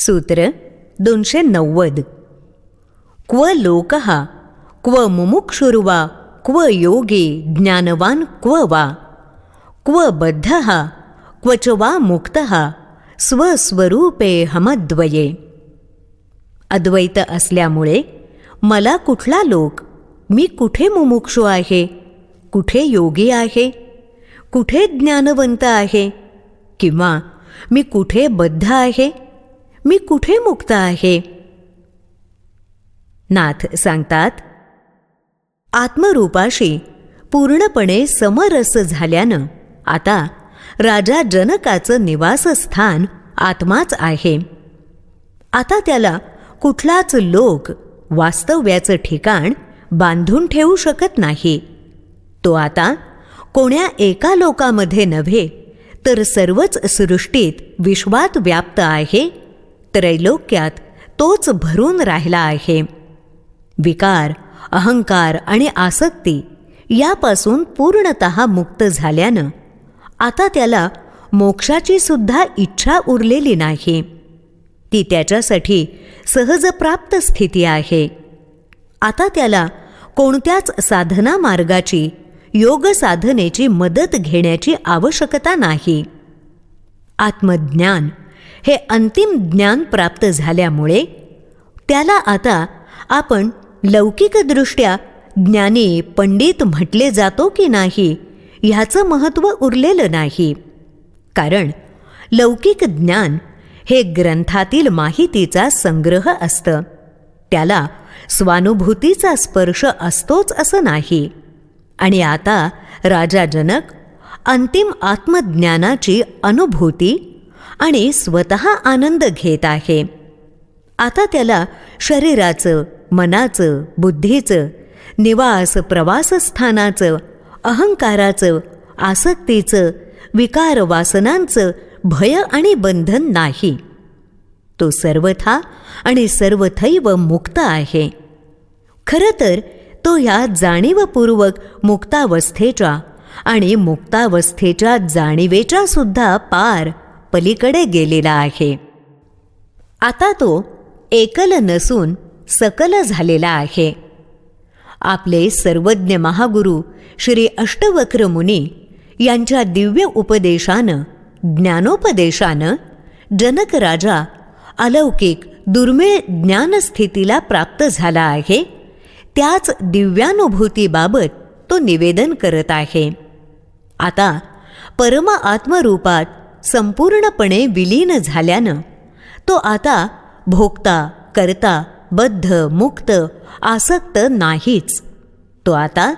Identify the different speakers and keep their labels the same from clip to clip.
Speaker 1: सूत्र दोनशे नव्वद क्व लोक क्व मुमुक्षुर्वा क्व योगी ज्ञानवान क्व वा? क्व बद्ध क्व च वा मुक्त स्वस्वरूपे हमद्वये. अद्वैत असल्यामुळे मला कुठला लोक मी कुठे मुमुक्षू आहे कुठे योगी आहे कुठे ज्ञानवंत आहे किंवा मी कुठे बद्ध आहे? मी कुठे मुक्त आहे? नाथ सांगतात आत्मरूपाशी पूर्णपणे समरस झाल्यानं आता राजा जनकाचं निवासस्थान आत्माच आहे. आता त्याला कुठलाच लोक वास्तव्याचं ठिकाण बांधून ठेवू शकत नाही. तो आता कोण्या एका लोकामध्ये नव्हे तर सर्वच सृष्टीत विश्वात व्याप्त आहे त्रैलोक्यात तोच भरून राहिला आहे. विकार अहंकार आणि आसक्ती यापासून पूर्णत मुक्त झाल्यानं आता त्याला मोक्षाची सुद्धा इच्छा उरलेली नाही. ती त्याच्यासाठी सहजप्राप्त स्थिती आहे. आता त्याला कोणत्याच साधना मार्गाची योग साधनेची मदत घेण्याची आवश्यकता नाही. आत्मज्ञान हे अंतिम ज्ञान प्राप्त झाल्यामुळे त्याला आता आपण लौकिकदृष्ट्या ज्ञानी पंडित म्हटले जातो की नाही ह्याचं महत्त्व उरलेलं नाही. कारण लौकिक ज्ञान हे ग्रंथातील माहितीचा संग्रह असतं. त्याला स्वानुभूतीचा स्पर्श असतोच असं नाही. आणि आता राजा जनक अंतिम आत्मज्ञानाची अनुभूती आणि स्वतः आनंद घेत आहे. आता त्याला शरीराचं मनाचं बुद्धीचं निवास प्रवासस्थानाचं अहंकाराचं आसक्तीचं विकार वासनांचं भय आणि बंधन नाही. तो सर्वथा आणि सर्वथैव मुक्त आहे. खरं तर तो ह्या जाणीवपूर्वक मुक्तावस्थेच्या आणि मुक्तावस्थेच्या जाणीवेच्या सुद्धा पार पलीकडे गेलेला आहे. आता तो एकल नसून सकल झालेला आहे. आपले सर्वज्ञ महागुरु श्री अष्टवक्र मुनी यांच्या दिव्य उपदेशानं ज्ञानोपदेशानं जनक राजा अलौकिक दुर्मिळ ज्ञानस्थितीला प्राप्त झाला आहे. त्याच दिव्यानुभूतीबाबत तो निवेदन करत आहे. आता परम आत्मरूपात संपूर्णपणे विलीन झाल्यानं तो आता भोगता करता बद्ध मुक्त आसक्त नाहीच. तो आता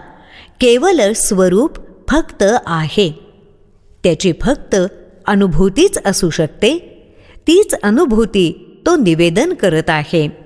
Speaker 1: केवल स्वरूप फक्त आहे. त्याची फक्त अनुभूतीच असू शकते. तीच अनुभूती तो निवेदन करत आहे.